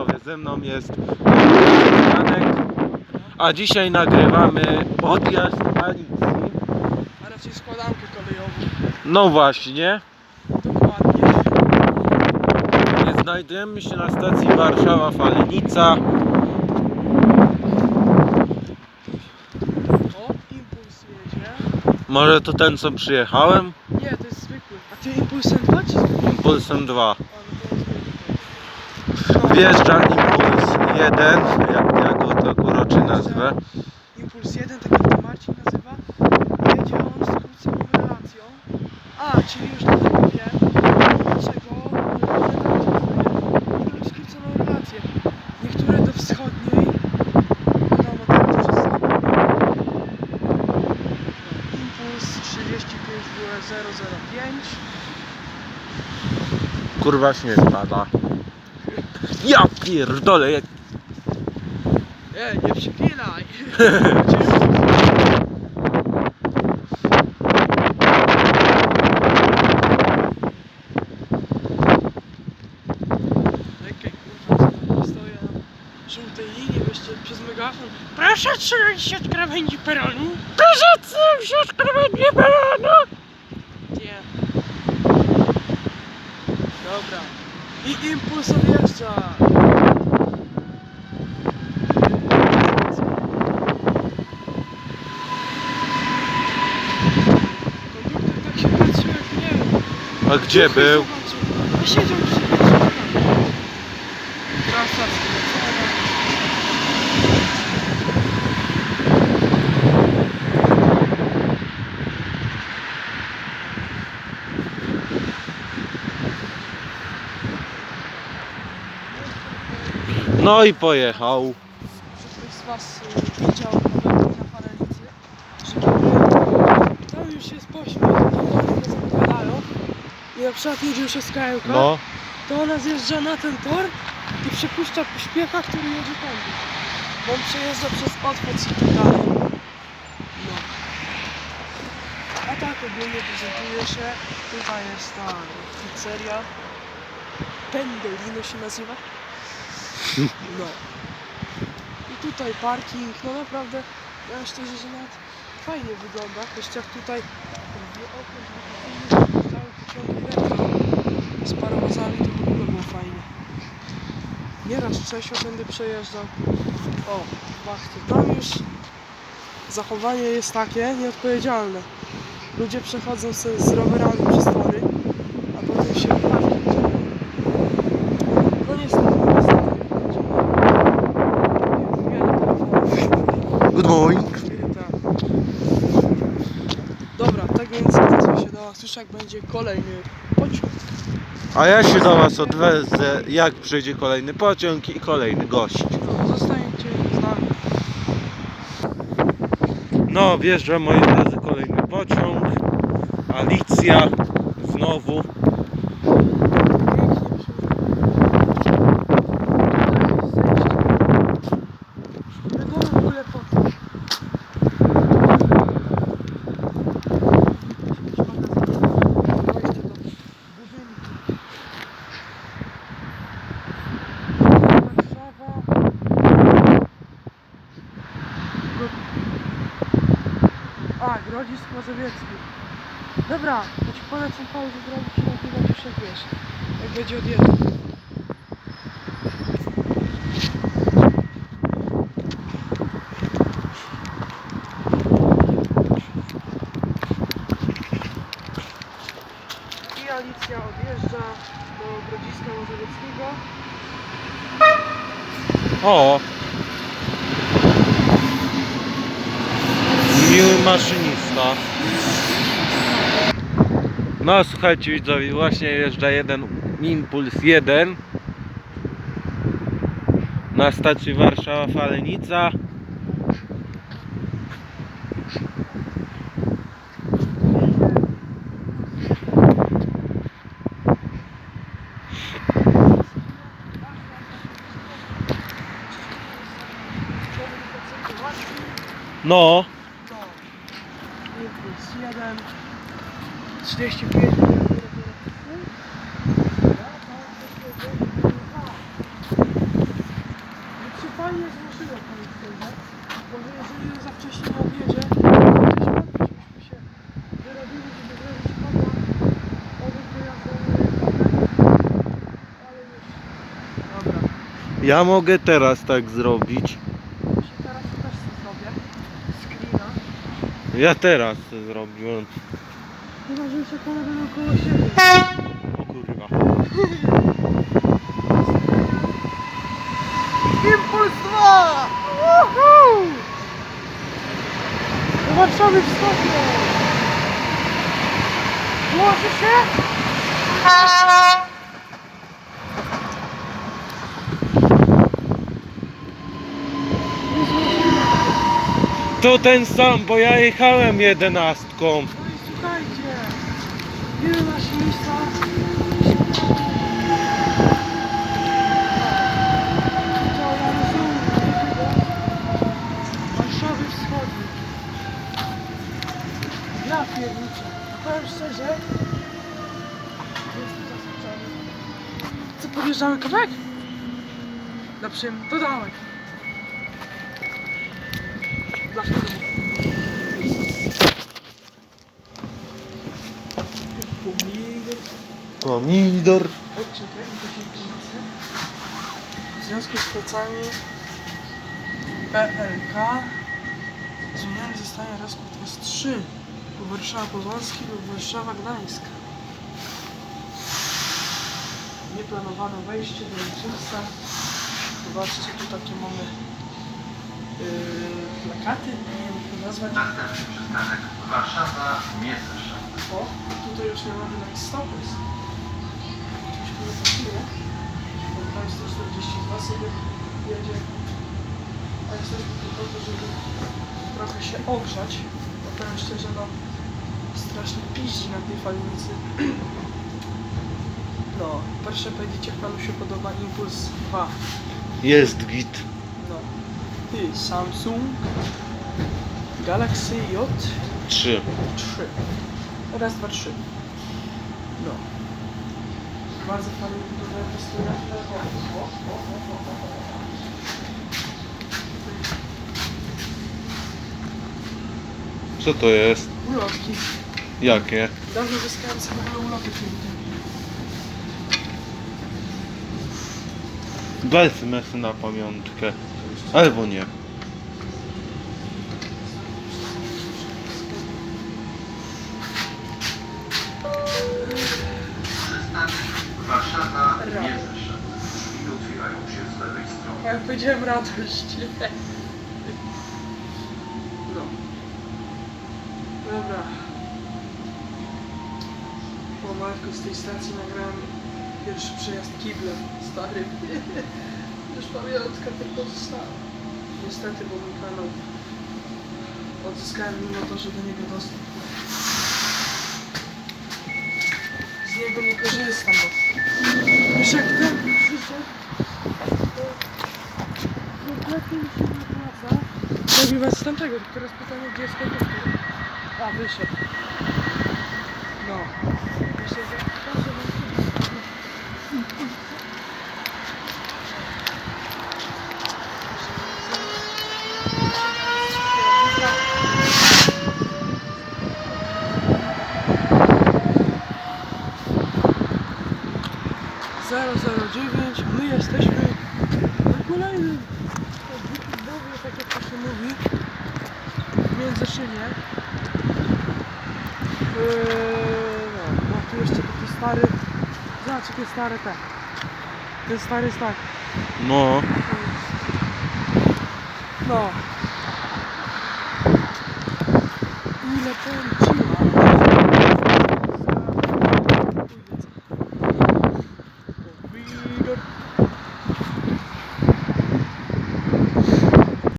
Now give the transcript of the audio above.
widzowie, ze mną jest Janek, a dzisiaj nagrywamy odjazd Alicji. A raczej składankę kolejową. No właśnie, Dokładnie. nie znajdujemy się na stacji Warszawa Falenica. O, impuls jedzie. Może to ten co przyjechałem? Nie, to jest zwykły. A ty impulsem 2 czy zwykły? Impulsem 2. A, no to jest zwykły. No, Wjeżdża Impuls 1, jak ja go tak uroczy nazwę. Impuls 1, tak jak to Marcin nazywa. Jedzie on skróconą relacją. A, czyli już dlatego wiem, dlaczego mają skróconą relację. Niektóre do wschodniej, wiadomo, tam to jest Impuls 35 WE 005. Kurwa śnieg pada. Ja pierdolę, jak Nie, nie przeklinaj. Czekaj, kurwa, co stoję na żółtej linii, jeszcze przez megafon. Proszę trzymać się od krawędzi peronu. Proszę trzymać się od krawędzi peronu. Nie. Dobra. I impuls odjeżdża. Konduktor tak się patrzył jak nie wiem. A gdzie był? siedział No i pojechał. Że ktoś z Was y, widział na Paralicy, że kiedy tam już jest pośpiech, to one zapowiadają i na przykład jedzie już SKL, No, to ona zjeżdża na ten tor i przepuszcza pośpiecha, który jedzie tędy. Bo on przejeżdża przez otwór i tak dalej. No. A tak ogólnie prezentuje się. Tutaj jest ta pizzeria. Pendelino się nazywa. No. I tutaj parking, no naprawdę, ja szczerze, że nawet fajnie wygląda. Jeszcze tutaj retro z parowozami, to w ogóle było fajnie. Nieraz Czesio tędy przejeżdżał. O, wachty. Tam już zachowanie jest takie nieodpowiedzialne. Ludzie przechodzą sobie z rowerami przez tory, a potem się parking dzieje. No niestety, niestety. Wiele Tak. Dobra, tak więc zwracam się do Was jak będzie kolejny pociąg. A ja się do was odwezę, jak przyjdzie kolejny pociąg i kolejny gość. No, zostańcie z nami. No, wjeżdża moi drodzy kolejny pociąg. Alicja, znowu. Pięknie przy- Wiadomo w ogóle po co. Wejście do budynku. Warszawa. Gro- A, Grodzisk Mazowiecki. Dobra, to ci polecam pauzę zrobić i nagrywać już jak wiesz. Jak będzie odjeżdżał. I Alicja odjeżdża do Grodziska Mazowieckiego. O! Miły maszynista. No słuchajcie widzowie, właśnie jeżdża jeden Impuls 1 na stacji Warszawa Falenica. No, 1 35 fajnie złożyłem Krzyże, bo jeżeli za wcześnie nie się żeby zrobić ale już, dobra, Ja mogę teraz tak zrobić. się teraz też sobie zrobię, screena, Ja teraz to zrobiłem. chyba, że już jak one będą koło siebie. O kurwa. Impuls 2! Woohoo! Do Warszawy wschodnie! Włoży się? Nie złożymy. To ten sam, bo ja jechałem jedenastką. No i słuchajcie, miejsca to ja rozumiem, Warszawy Wschodniej. Ja pierniczę. Powiem szczerze, jestem zaskoczony. Co, podjeżdżamy kawałek? Na dodałek. Pomidor. Pomidor. Odczytaj, to się widzę. W związku z pracami PLK zmieniony zostanie rozkład S3 lub Warszawa Poznański lub Warszawa Gdańsk. Nieplanowane wejście do Liczyńca. Zobaczcie, tu takie mamy plakaty, nie wiem jak to nazwać. Następny przystanek Warszawa Międzyszyn. O, tutaj już nie mamy na stopy. Oczywiście nie pasuje. Bo tam 142 sobie jedzie. A jesteśmy tu po to, żeby trochę się ogrzać. Bo powiem szczerze, no strasznie piździ na tej falnicy. No, proszę powiedzieć, jak panu się podoba Impuls 2. Jest git. Samsung Galaxy J 3. Trzy. Raz, dwa, trzy. No. Bardzo fajnie o, o. Co to jest? Ulotki. Jakie? Dawno wyskałem sobie w ogóle ulotek Wezmę sobie na pamiątkę. Albo nie. Warszawa Rano. Międzyszyn. Drzwi otwierają się z lewej strony. Jak powiedziałem radość. No. Dobra. Po matku tej stacji nagrałem pierwszy przejazd kiblem starym. Już pamiątka tylko została. Niestety, bo mój kanał odzyskałem mimo to, że do niego dostęp. Z niego nie korzystam, bo wiesz jak ten przyszedł, to kompletnie mi się nie opłaca nagrywać z tamtego. Teraz pytanie, gdzie jest komputer? A, wyszedł. No. Myślę, że 009. My jesteśmy na kolejnym budowie, tak jak to się mówi, w Międzyszynie. Eee, no, tu jeszcze taki stary, zobacz jakie stare te. Ten stary jest tak. No. No. Ile pędzi.